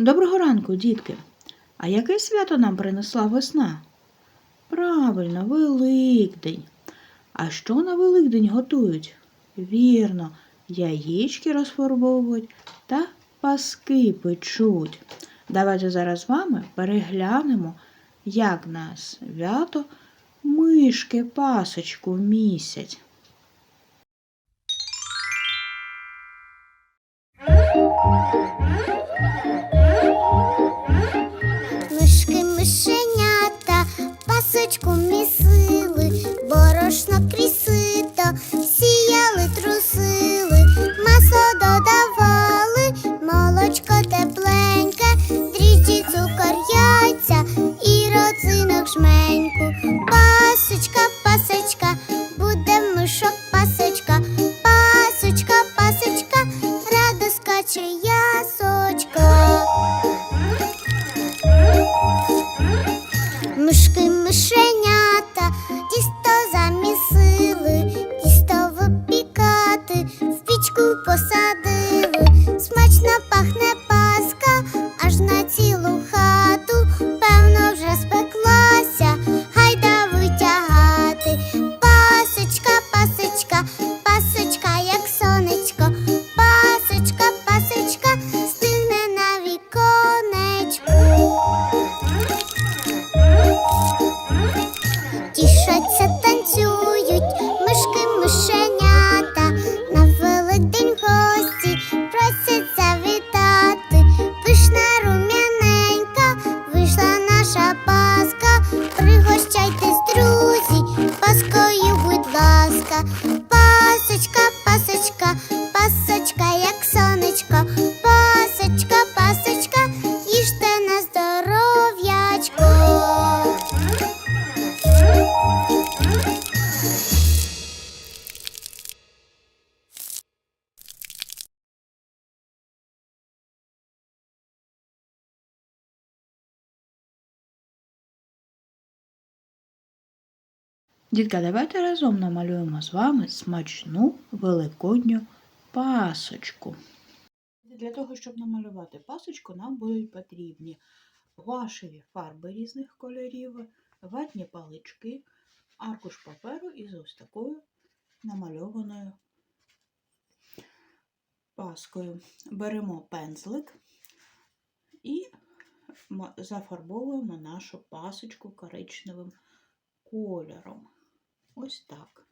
Доброго ранку, дітки. А яке свято нам принесла весна? Правильно, Великдень. А що на Великдень готують? Вірно, яєчки розфарбовують та паски печуть. Давайте зараз з вами переглянемо, як на свято мишки пасочку місять. Мишки пічку Дітка, давайте разом намалюємо з вами смачну великодню пасочку. Для того, щоб намалювати пасочку, нам будуть потрібні гуашеві фарби різних кольорів, ватні палички, аркуш паперу із ось такою намальованою паскою. Беремо пензлик і зафарбовуємо нашу пасочку коричневим кольором. Ось так.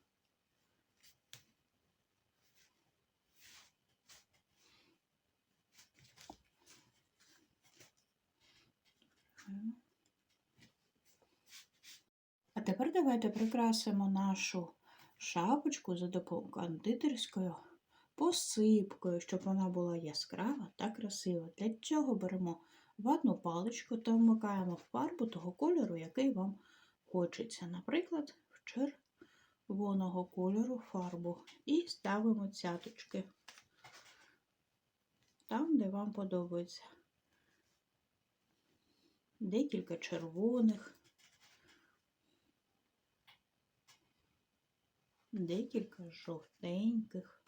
А тепер давайте прикрасимо нашу шапочку за допомогою кондитерською посипкою, щоб вона була яскрава та красива. Для цього беремо ватну паличку та вмикаємо в фарбу того кольору, який вам хочеться. Наприклад, в червоного кольору фарбу. І ставимо цяточки там, де вам подобається. Декілька червоних, декілька жовтеньких.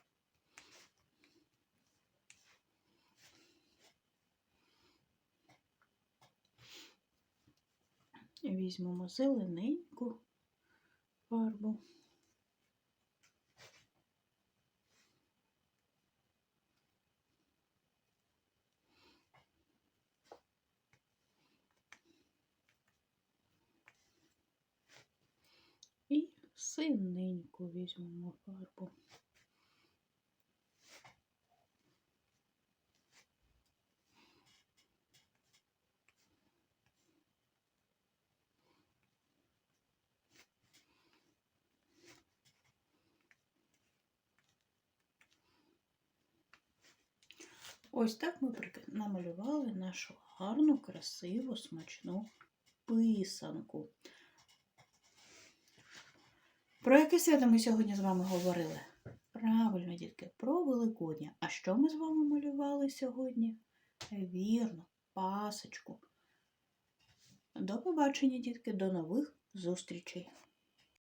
Візьмемо зелененьку фарбу. І синеньку візьмемо фарбу. Ось так ми намалювали нашу гарну, красиву, смачну писанку. Про яке свято ми сьогодні з вами говорили? Правильно, дітки, про Великодня. А що ми з вами малювали сьогодні? Вірно, пасочку. До побачення, дітки, до нових зустрічей!